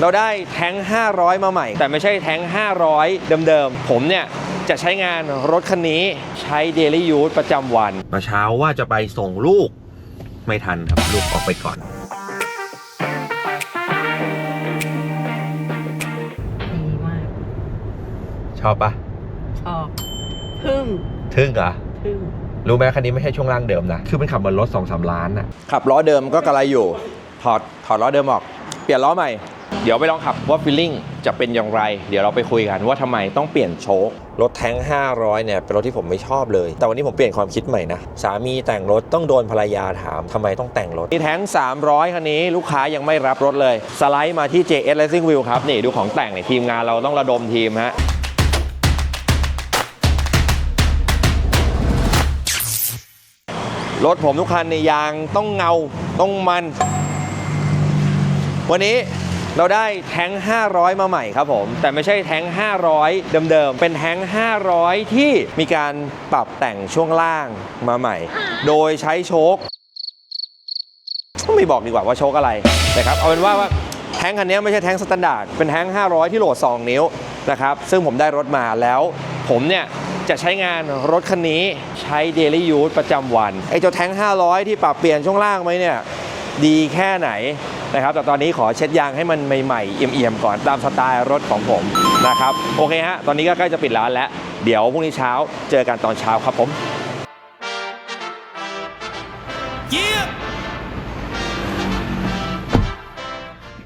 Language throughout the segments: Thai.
เราได้แท้ง 500 มาใหม่ แต่ไม่ใช่แท้ง 500 เดิมๆ ผมเนี่ย จะใช้งานรถคันนี้ใช้ daily use ประจำวัน มาเช้าว่าจะไปส่งลูก ไม่ทันครับ ลูกออกไปก่อน ดีมาก ชอบปะชอบพึ่งทึ่งเหรอ พึ่ง รู้ไหมคันนี้ไม่ใช่ช่วงล่างเดิมนะ คือมันขับเหมือนรถ2อสล้านนะขับล้อเดิมก็กระไรอยู่ ถอดถอดล้อเดิมออก เปลี่ยนล้อใหม่ เดี๋ยวไปลองขับว่าฟีลลิ่งจะเป็นอย่างไร เดี๋ยวเราไปคุยกันว่าทำไมต้องเปลี่ยนโชครถแท้ง 500 เนี่ย เป็นรถที่ผมไม่ชอบเลย แต่วันนี้ผมเปลี่ยนความคิดใหม่นะ สามีแต่งรถต้องโดนภรรยาถามทำไมต้องแต่งรถ ที่แท้ง 300 คันนี้ลูกค้ายังไม่รับรถเลย สไลด์มาที่ JS Racing Wheel ครับ นี่ดูของแต่งนี่ทีมงานเราต้องระดมทีมฮะรถผมทุกคันในยยางต้องเงาต้องมัน วันนี้ เราได้แท้ง 500 มาใหม่ครับผม แต่ไม่ใช่แท้ง 500 เดิมๆ เป็นแท้ง 500 ที่มีการปรับแต่งช่วงล่างมาใหม่ โดยใช้โชคไม่บอกดีกว่าว่าโชคอะไรนะครับเอาเป็นว่าว่าแท้งคันนี้ไม่ใช่แท้งสแตนดาร์ดเป็นแท้ง 500 ที่โหลด 2 นิ้วนะครับซึ่งผมได้รถมาแล้วผมเนี่ยจะใช้งานรถคันนี้ใช้ daily use ประจำวัน ไอ้เจ้าแท้ง 500 ที่ปรับเปลี่ยนช่วงล่างไหมเนี่ย ดีแค่ไหนนะครับ แต่ตอนนี้ขอเช็ดยางให้มันใหม่ๆเอี่ยมๆก่อนตามสไตล์รถของผมนะครับ โอเคฮะ ตอนนี้ก็ใกล้จะปิดร้านแล้ว เดี๋ยวพรุ่งนี้เช้าเจอกันตอนเช้าครับผม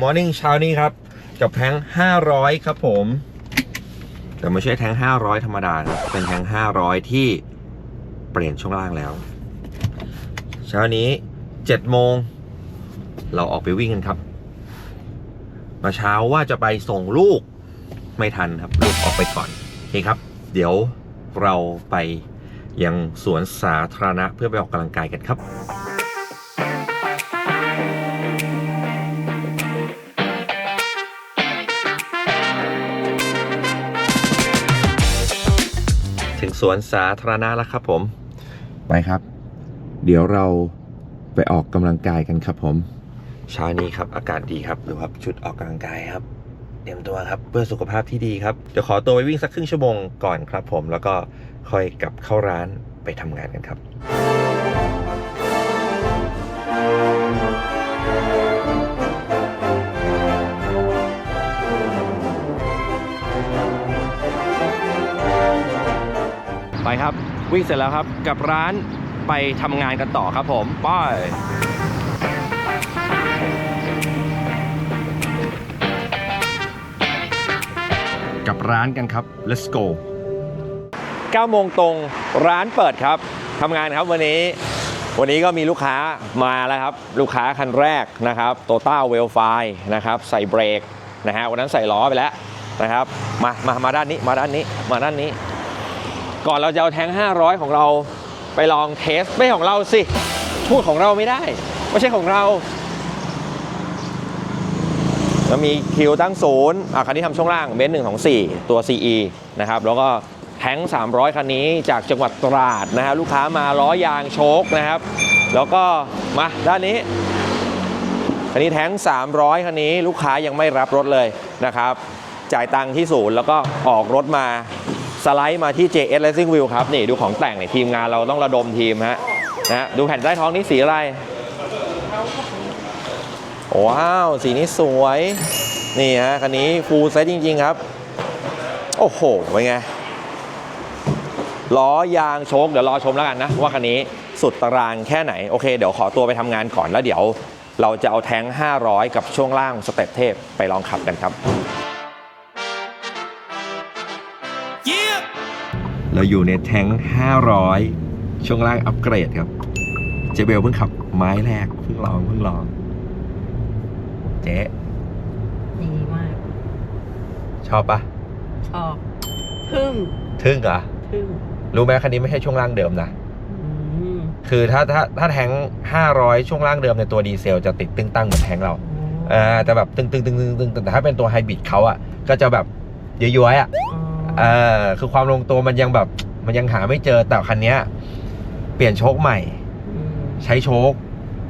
มอร์นิ่งเช้านี้ครับ กับแท้ง500 ครับผม แต่ไม่ใช่แท้ง500 ธรรมดาครับเป็นแท้ง500 ที่เปลี่ยนช่วงล่างแล้ว เช้านี้7โมง เราออกไปวิ่งกันครับ มาเช้าว่าจะไปส่งลูกไม่ทันครับ ลูกออกไปก่อนโอเคครับ เดี๋ยวเราไปยังสวนสาธารณะเพื่อไปออกกำลังกายกันครับถึงสวนสาธารณะแล้วครับผม ไปครับ เดี๋ยวเราไปออกกำลังกายกันครับผม เช้านี้ครับอากาศดีครับดูครับชุดออกกำลังกายครับ เตรียมตัวครับเพื่อสุขภาพที่ดีครับเดี๋ยวขอตัวไปวิ่งสักครึ่งชั่วโมงก่อนครับผมแล้วก็ค่อยกลับเข้าร้านไปทำงานกันครับไปครับวิ่งเสร็จแล้วครับกับร้านไปทำงานกันต่อครับผมไป กับร้านกันครับ let's go 9โมงตรงร้านเปิดครับทำงานครับวันนี้ วันนี้ก็มีลูกค้ามาแล้วครับ ลูกค้าคันแรกนะครับโตต้าเวลไฟนะครับ ใส่เบรกนะฮะวันนั้นใส่ล้อไปแล้วนะครับมามามาด้านนี้มาด้านนี้มาด้านนี้ ก่อนเราจะเอาแทง 500 ของเราไปลองเทสไม่ของเราสิพูดของเราไม่ได้ ไม่ใช่ของเรา แล้วมีคิวตั้งศูนย์อะคันนี้ทำช่วงล่างเบนซ์หนึ่งของสี่ตัว CE นะครับ แล้วก็แท้ง 300 คันนี้จากจังหวัดตราดนะฮะลูกค้ามาล้อยางโชคนะครับ แล้วก็มาด้านนี้ คันนี้แท้ง 300 คันนี้ลูกค้ายังไม่รับรถเลยนะครับ จ่ายตังค์ที่ศูนย์แล้วก็ออกรถมาสไลด์มาที่ JS Racing Wheel ครับ นี่ดูของแต่งนี่ทีมงานเราต้องระดมทีมฮะนะฮะดูแผ่นใต้ท้องนี่สีอะไร ว้าว สีนี้สวย นี่ฮะคันนี้ฟูลเซตจริง ๆ ครับ โอ้โหเป็นไง ล้อยางโชคเดี๋ยวรอชมแล้วกันนะ ว่าคันนี้สุดตารางแค่ไหน โอเค เดี๋ยวขอตัวไปทำงานก่อนแล้วเดี๋ยว เราจะเอาแท้ง 500 กับช่วงล่างสเต็ปเทพไปลองขับกันครับ เราอยู่ในแท้ง 500 ช่วงล่างอัปเกรดครับ เจเบลเพิ่งขับไม้แรกเพิ่งลองเพิ่งลอง เจ๊ดีมาก ชอบปะชอบพึ่งทึ่งเหรอพึ่งรู้ไหมคันนี้ไม่ใช่ช่วงล่างเดิมนะอืมคือถ้าถ้าถ้าแท้ง500ช่วงล่างเดิมในตัวดีเซลจะติดตึงตั้งเหมือนแท้งเราอ่าแต่แบบตึงตึงตึงตึงตึงแต่ถ้าเป็นตัวไฮบริดเขาอะก็จะแบบย้อยๆอะอ๋ออ่าคือความลงตัวมันยังแบบมันยังหาไม่เจอแต่คันเนี้ยเปลี่ยนโชคใหม่อืมใช้โชค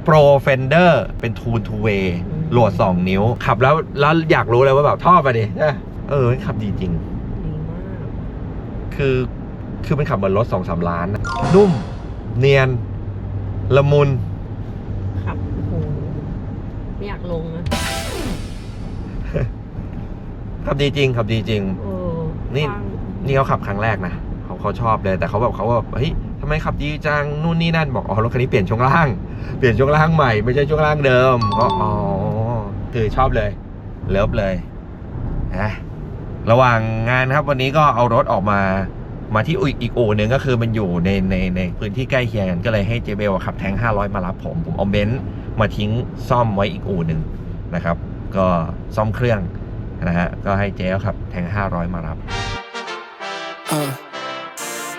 Pro Fender เป็น Tool to Way อืม โหลด 2 นิ้ว ขับแล้วแล้วอยากรู้เลยว่าแบบท่อไปดิเออมันขับดีจริงดีมากคือคือมันขับเหมือนรถสองสามล้านอะนุ่ม เนียน ละมุนครับโอ้โหไม่อยากลงนะขับดีจริงขับดีจริง เออนี่ฟังนี่เขาขับครั้งแรกนะเขาเขาชอบเลย แต่เขาแบบเขาแบบเฮ้ยทำไมขับดีจังนู่นนี่นั่นบอกอ๋อรถคันนี้เปลี่ยนช่วงล่าง เปลี่ยนช่วงล่างใหม่ไม่ใช่ช่วงล่างเดิมก็อ๋อ คือชอบเลย เลิฟเลยนะระหว่างงานครับวันนี้ก็เอารถออกมามาที่อีกอู่หนึ่งก็คือมันอยู่ในในในพื้นที่ใกล้เคียงกันก็เลยให้เจเบลขับแทง 500 มารับผม ผมเอาเบนซ์มาทิ้งซ่อมไว้อีกอู่หนึ่งนะครับ ก็ซ่อมเครื่องนะฮะก็ให้เจ๊ขับแทง 500 มารับ Uh,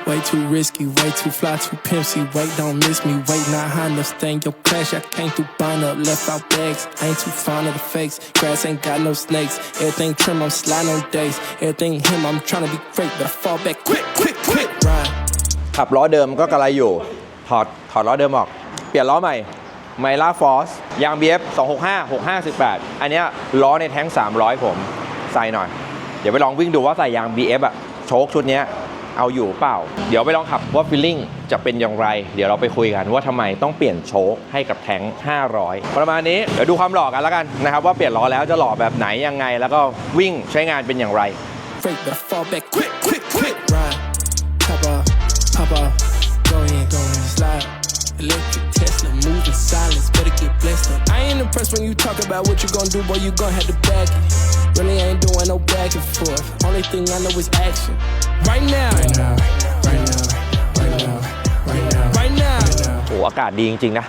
way too risky, way too fly, too pimpsy. Wait, don't miss me. Wait, not high enough. Stay in your crash. I came through buying up, left out bags. I Ain't too fond of the fakes. Grass ain't got no snakes. Everything trim, I'm sliding on days. Everything him, I'm trying to be great, but I fall back quick, quick, quick. Ride. ขับล้อเดิมก็กระไรอยู่ ถอดถอดล้อเดิมออก เปลี่ยนล้อใหม่ไมล่าฟอสยาง BF 265 6518 อันเนี้ยล้อในแท้ง 300 ผม ใส่หน่อย เดี๋ยวไปลองวิ่งดูว่าใส่ยาง BF อะโชคชุดเนี้ย เอาอยู่เปล่า เดี๋ยวไปลองขับว่าฟีลลิ่งจะเป็นอย่างไร เดี๋ยวเราไปคุยกันว่าทำไมต้องเปลี่ยนโชคให้กับแท้ง 500 ประมาณนี้ เดี๋ยวดูความหล่อกันแล้วกันนะครับ ว่าเปลี่ยนล้อแล้วจะหล่อแบบไหนยังไง แล้วก็วิ่งใช้งานเป็นอย่างไร Electric Tesla, moving silence, better get blessed up. I ain't impressed when you talk about what you gonna do, boy, you gon' have to back it. Really ain't doing no back and forth. Only thing I know is action. Right now. Right now. Right now. Right now. Right now. Right now. โอ้อากาศดีจริง ๆ นะ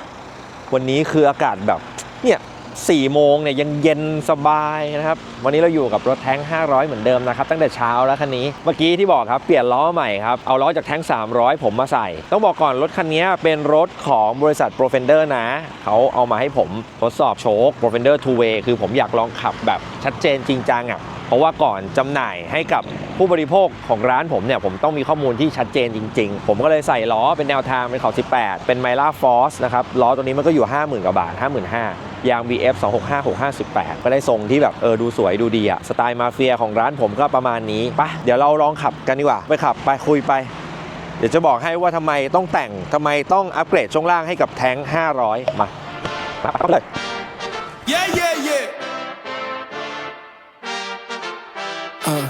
วันนี้คืออากาศแบบ เนี่ย สี่โมงเนี่ยยังเย็นสบายนะครับ วันนี้เราอยู่กับรถแท้ง 500 เหมือนเดิมนะครับ ตั้งแต่เช้าแล้วคันนี้ เมื่อกี้ที่บอกครับ เปลี่ยนล้อใหม่ครับ เอาล้อจากแท้ง 300 ผมมาใส่ ต้องบอกก่อนรถคันนี้เป็นรถของบริษัท p r o f e n d e r นะ เขาเอามาให้ผมทดสอบโชค p r o f e n d e r Two Way คือผมอยากลองขับแบบชัดเจนจริงจังอะเพราะว่าก่อนจำหน่ายให้กับผู้บริโภคของร้านผมเนี่ย ผมต้องมีข้อมูลที่ชัดเจนจริง ๆ ผมก็เลยใส่ล้อเป็นแนวทางเป็นเขา 18 เป็นไมล่าฟอสนะครับล้อตัวนี้มันก็อยู่ 50,000กว่าบาท 55,000 ยาง BF 265 658 ก็ได้ทรงที่แบบเออดูสวยดูดีอะสไตล์มาเฟียของร้านผมก็ประมาณนี้ไปะเดี๋ยวเราลองขับกันดีกว่า ไปขับไปคุยไป เดี๋ยวจะบอกให้ว่าทำไมต้องแต่งทำไมต้องอัปเกรดช่วงล่างให้กับแท้ง 500 มาไปเลย Yeah, yeah, yeah. Uh,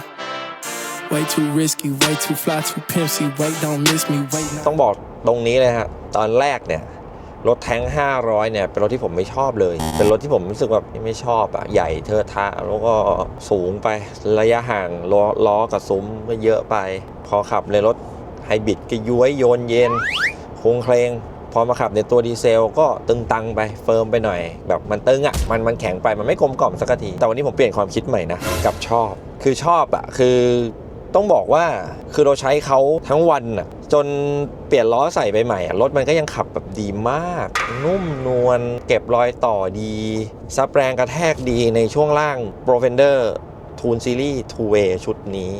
way too risky, way too fly, too pimpsy. Wait, don't miss me. Wait, not. ต้องบอกตรงนี้เลยฮะ ตอนแรกเนี่ย รถแท้ง 500 เนี่ย เป็นรถที่ผมไม่ชอบเลย เป็นรถที่ผมรู้สึกแบบไม่ชอบอะใหญ่เทอะทะ แล้วก็สูงไประยะห่างล้อล้อกับซุ้มก็เยอะไป พอขับในรถไฮบริดก็ย้วยโยนเย็นคงเคลงพอมาขับในตัวดีเซลก็ตึงตังไปเฟิร์มไปหน่อย แบบมันตึงอะมันมันแข็งไปมันไม่กลมกล่อมสักที แต่วันนี้ผมเปลี่ยนความคิดใหม่นะกับชอบ คือชอบอะคือต้องบอกว่าคือเราใช้เขาทั้งวันน่ะ จนเปลี่ยนล้อใส่ไปใหม่อะรถมันก็ยังขับแบบดีมาก นุ่มนวลเก็บรอยต่อดี ซับแรงกระแทกดีในช่วงล่าง p r o f e n d e r t o o n Series Two Way ชุดนี้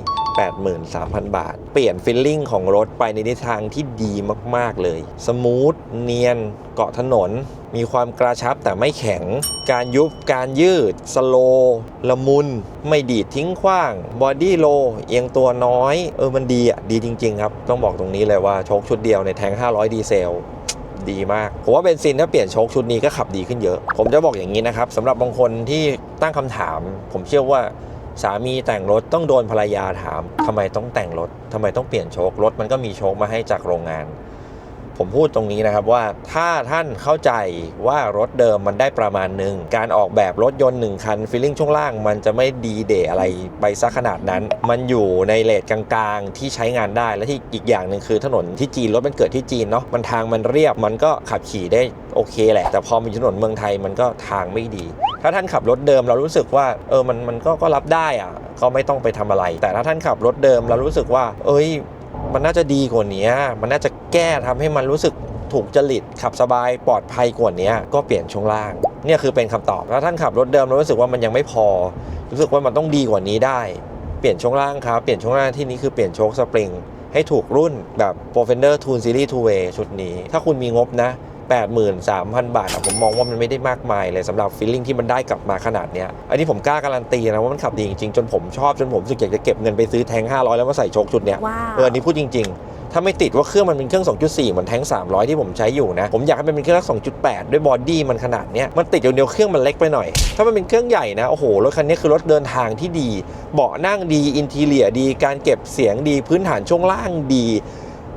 83,000 บาท เปลี่ยนฟิลลิ่งของรถไปในทิศทางที่ดีมาก ๆ เลย สมูท เนียน เกาะถนน มีความกระชับแต่ไม่แข็ง การยุบ การยืด สโลว์ละมุน ไม่ดีดทิ้งขว้าง บอดี้โล เอียงตัวน้อย เออ มันดีอะ ดีจริง ๆ ครับ ต้องบอกตรงนี้เลยว่าโชคชุดเดียวในแทง 500 ดีเซลดีมาก ผมว่าเบนซินถ้าเปลี่ยนโชคชุดนี้ก็ขับดีขึ้นเยอะ ผมจะบอกอย่างนี้นะครับสำหรับบางคนที่ตั้งคำถาม ผมเชื่อว่า สามีแต่งรถต้องโดนภรรยาถามทำไมต้องแต่งรถทำไมต้องเปลี่ยนโชครถมันก็มีโชคมาให้จากโรงงาน ผมพูดตรงนี้นะครับว่าถ้าท่านเข้าใจว่ารถเดิมมันได้ประมาณหนึ่งการออกแบบรถยนต์หนึ่งคันฟีลลิ่งช่วงล่าง มันจะไม่ดีเดย์อะไรไปซะขนาดนั้น มันอยู่ในเลทกลางๆ ที่ใช้งานได้และที่อีกอย่างหนึ่งคือถนนที่จีนรถมันเกิดที่จีนเนาะมันทางมันเรียบมันก็ขับขี่ได้โอเคแหละ แต่พอมีถนนเมืองไทยมันก็ทางไม่ดี ถ้าท่านขับรถเดิมเรารู้สึกว่าเออมันมันก็ก็รับได้อะก็ไม่ต้องไปทำอะไร แต่ถ้าท่านขับรถเดิมเรารู้สึกว่า เอ้ย มันน่าจะดีกว่านี้มันน่าจะแก้ทำให้มันรู้สึกถูกจริตขับสบายปลอดภัยกว่านี้ก็เปลี่ยนช่วงล่าง เนี่ยคือเป็นคำตอบถ้าท่านขับรถเดิมแล้วรู้สึกว่ามันยังไม่พอ รู้สึกว่ามันต้องดีกว่านี้ได้ เปลี่ยนช่วงล่างครับเปลี่ยนช่วงล่างที่นี้คือเปลี่ยนโชคสปริงให้ถูกรุ่นแบบ p r o f e n d e r Toon Series 2 Way ชุดนี้ ถ้าคุณมีงบนะ 83,000 บาทอะผมมองว่ามันไม่ได้มากมายเลยสำหรับฟีลลิ่งที่มันได้กลับมาขนาดเนี้ยอันนี้ผมกล้าการันตีนะว่ามันขับดีจริงๆ จนผมชอบจนผมรู้สึกอยากจะเก็บเงินไปซื้อแทง 500 แล้วมาใส่โชคชุดเนี้ยว้าว เอออันนี้พูดจริง ๆ ถ้าไม่ติดว่าเครื่องมันเป็นเครื่อง 2.4 เหมือนแทง300 ที่ผมใช้อยู่นะ ผมอยากให้มันเป็นเครื่อง 2.8 ด้วยบอดี้มันขนาดเนี้ย มันติดอย่างเดียวเครื่องมันเล็กไปหน่อย ถ้ามันเป็นเครื่องใหญ่นะ โอ้โห รถคันนี้คือรถเดินทางที่ดี เบาะนั่งดี อินทีเลียดี การเก็บเสียงดี พื้นฐานช่วงล่างดี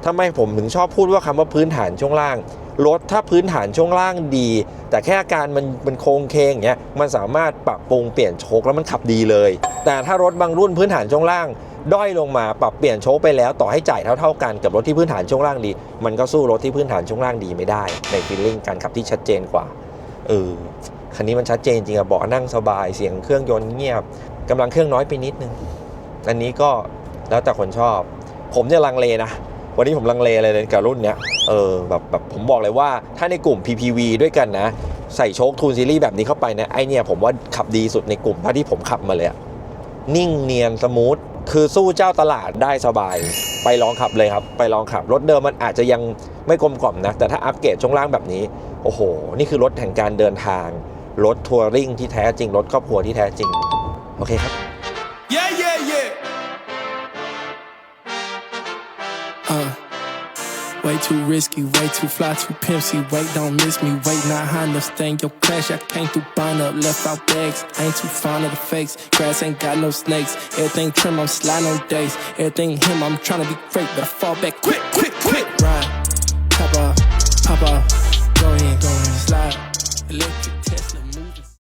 ทำไมผมถึงชอบพูดว่าคำว่าพื้นฐานช่วงล่าง รถถ้าพื้นฐานช่วงล่างดี แต่แค่อาการมันมันโครงเคงอย่างเงี้ยมันสามารถปรับปรุงเปลี่ยนโชคแล้วมันขับดีเลย แต่ถ้ารถบางรุ่นพื้นฐานช่วงล่าง ด้อยลงมาปรับเปลี่ยนโชคไปแล้วต่อให้จ่ายเท่าๆกันกับรถที่พื้นฐานช่วงล่างดี มันก็สู้รถที่พื้นฐานช่วงล่างดีไม่ได้ในฟีลลิ่งการขับที่ชัดเจนกว่าเออคันนี้มันชัดเจนจริงอะเบาะนั่งสบายเสียงเครื่องยนต์เงียบกำลังเครื่องน้อยไปนิดนึงอันนี้ก็แล้วแต่คนชอบ ผมเนี่ยลังเลนะ วันนี้ผมลังเลเลยกับรุ่นเนี้ยเออแบบแบบผมบอกเลยว่าถ้าในกลุ่ม PPV ด้วยกันนะ ใส่โชคทูนซีรีส์แบบนี้เข้าไปนะไอเนี่ยผมว่าขับดีสุดในกลุ่มเท่าที่ผมขับมาเลยอะนิ่งเนียนสมูทคือสู้เจ้าตลาดได้สบาย ไปลองขับเลยครับ ไปลองขับรถเดิมมันอาจจะยังไม่กลมกล่อมนะ แต่ถ้าอัปเกรดช่วงล่างแบบนี้ โอ้โห นี่คือรถแห่งการเดินทาง รถทัวริงที่แท้จริง รถครอบครัวที่แท้จริง โอเคครับ Uh, way too risky, way too fly, too pimpsy. Wait, don't miss me. Wait, not high enough, stay in your clash. I came through bond up, left out bags. Ain't too fond of the fakes. Grass ain't got no snakes. Everything trim, I'm sliding on days. Everything him, I'm trying to be great, but I fall back quick, quick, quick. Ride, pop off, pop off.